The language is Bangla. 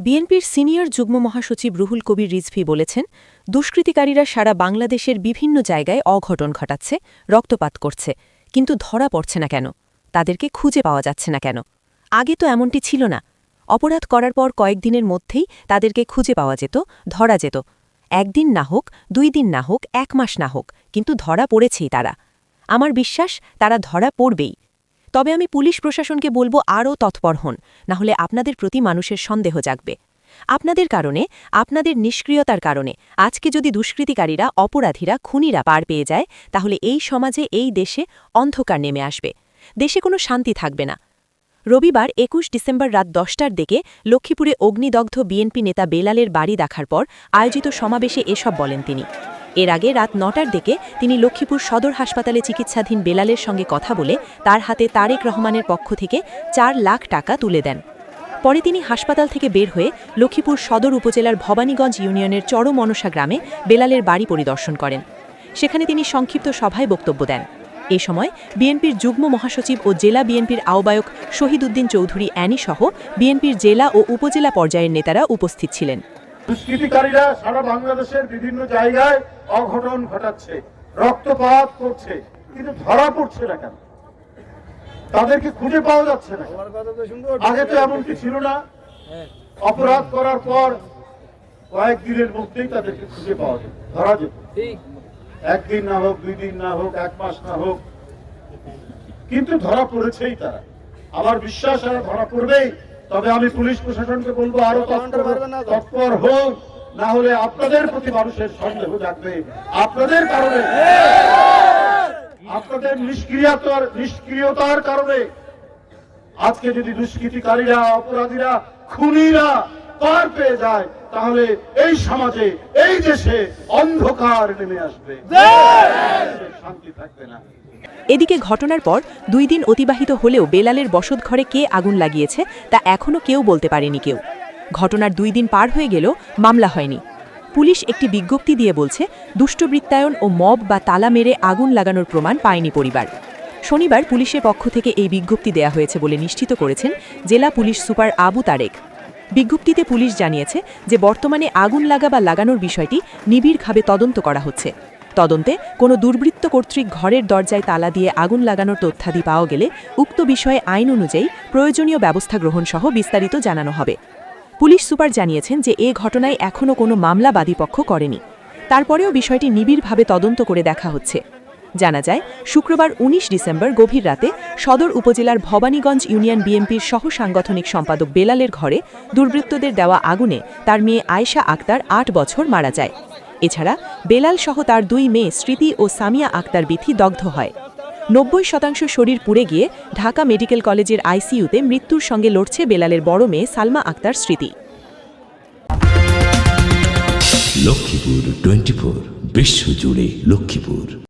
বিএনপির সিনিয়র যুগ্ম মহাসচিব রুহুল কবির রিজভি বলেছেন, দুষ্কৃতিকারীরা সারা বাংলাদেশের বিভিন্ন জায়গায় অঘটন ঘটাচ্ছে, রক্তপাত করছে, কিন্তু ধরা পড়ছে না কেন? তাদেরকে খুঁজে পাওয়া যাচ্ছে না কেন? আগে তো এমনটি ছিল না। অপরাধ করার পর কয়েকদিনের মধ্যেই তাদেরকে খুঁজে পাওয়া যেত, ধরা যেত। একদিন না হোক, দুই দিন না হোক, এক মাস না হোক, কিন্তু ধরা পড়েছেই তারা। আমার বিশ্বাস, তারা ধরা পড়বেই। তবে আমি পুলিশ প্রশাসনকে বলব আরও তৎপর হন, না হলে আপনাদের প্রতি মানুষের সন্দেহ জাগবে। আপনাদের কারণে, আপনাদের নিষ্ক্রিয়তার কারণে, আজকে যদি দুষ্কৃতিকারীরা, অপরাধীরা, খুনিরা পার পেয়ে যায়, তাহলে এই সমাজে, এই দেশে অন্ধকার নেমে আসবে। দেশে কোনো শান্তি থাকবে না। রবিবার একুশ ডিসেম্বর রাত দশটার দিকে লক্ষ্মীপুরে অগ্নিদগ্ধ বিএনপি নেতা বেলালের বাড়ি দেখার পর আয়োজিত সমাবেশে এসব বলেন তিনি। এর আগে রাত নটার দিকে তিনি লক্ষ্মীপুর সদর হাসপাতালে চিকিৎসাধীন বেলালের সঙ্গে কথা বলে তার হাতে তারেক রহমানের পক্ষ থেকে চার লাখ টাকা তুলে দেন। পরে তিনি হাসপাতাল থেকে বের হয়ে লক্ষ্মীপুর সদর উপজেলার ভবানীগঞ্জ ইউনিয়নের চরমনসা গ্রামে বেলালের বাড়ি পরিদর্শন করেন। সেখানে তিনি সংক্ষিপ্ত সভায় বক্তব্য দেন। এ সময় বিএনপির যুগ্ম মহাসচিব ও জেলা বিএনপির আহ্বায়ক শহীদ উদ্দিন চৌধুরী অ্যানি সহ বিএনপির জেলা ও উপজেলা পর্যায়ের নেতারা উপস্থিত ছিলেন। দুষ্কৃতিকারীরা সারা বাংলাদেশের বিভিন্ন জায়গায় অঘটন ঘটাচ্ছে রক্তপাত করছে কিন্তু ধরা পড়ছে না কেন? তাদেরকে খুঁজে পাওয়া যাচ্ছে না। আগে তো এমনটি ছিল না। অপরাধ করার পর কয়েকদিনের মধ্যেই তাদেরকে খুঁজে পাওয়া যেত ধরা যেত একদিন না হোক দুই দিন না হোক এক মাস না হোক কিন্তু ধরা পড়েছেই তারা। আমার বিশ্বাস ধরা পড়বেই। তবে আমি পুলিশ প্রশাসনকে বলব আরও তৎপর হোক না হলে আপনাদের প্রতি মানুষের সন্দেহ জাগবে। আপনাদের কারণে আপনাদের নিষ্ক্রিয়তার নিষ্ক্রিয়তার কারণে আজকে যদি দুষ্কৃতিকারীরা অপরাধীরা খুনিরা পার পেয়ে যায় তাহলে এই সমাজে এই দেশে অন্ধকার নেমে আসবে। থাকবে এদিকে ঘটনার পর দুই দিন অতিবাহিত হলেও বেলালের বসতঘরে কে আগুন লাগিয়েছে তা এখনও কেউ বলতে পারেনি কেউ। ঘটনার দুই দিন পার হয়ে গেলেও মামলা হয়নি। পুলিশ একটি বিজ্ঞপ্তি দিয়ে বলছে, দুষ্টবৃত্তায়ন ও মব বা তালা মেরে আগুন লাগানোর প্রমাণ পায়নি পরিবার। শনিবার পুলিশের পক্ষ থেকে এই বিজ্ঞপ্তি দেয়া হয়েছে বলে নিশ্চিত করেছেন জেলা পুলিশ সুপার আবু তারেক। বিজ্ঞপ্তিতে পুলিশ জানিয়েছে যে বর্তমানে আগুন লাগা বা লাগানোর বিষয়টি নিবিড়ভাবে তদন্ত করা হচ্ছে। তদন্তে কোনো দুর্বৃত্ত কর্তৃক ঘরের দরজায় তালা দিয়ে আগুন লাগানোর তথ্যাদি পাওয়া গেলে উক্ত বিষয়ে আইন অনুযায়ী প্রয়োজনীয় ব্যবস্থা গ্রহণ সহ বিস্তারিত জানানো হবে। পুলিশ সুপার জানিয়েছেন যে এ ঘটনায় এখনও কোনো মামলা বাদীপক্ষ করেনি। তারপরেও বিষয়টি নিবিড়ভাবে তদন্ত করে দেখা হচ্ছে। জানা যায়, শুক্রবার ১৯ ডিসেম্বর গভীর রাতে সদর উপজেলার ভবানীগঞ্জ ইউনিয়ন বিএনপির সহ সাংগঠনিক সম্পাদক বেলালের ঘরে দুর্বৃত্তদের দেওয়া আগুনে তার মেয়ে আয়েশা আক্তার আট বছর মারা যায়। এছাড়া বেলাল সহ তার দুই মেয়ে স্মৃতি ও সামিয়া আক্তার বিথি দগ্ধ হয়। নব্বই শতাংশ শরীর পুড়ে গিয়ে ঢাকা মেডিকেল কলেজের আইসিইউতে মৃত্যুর সঙ্গে লড়ছে বেলালের বড় মেয়ে সালমা আক্তার স্মৃতি। লক্ষ্মীপুর টোয়েন্টি ফোর বিশ্বজুড়ে লক্ষ্মীপুর।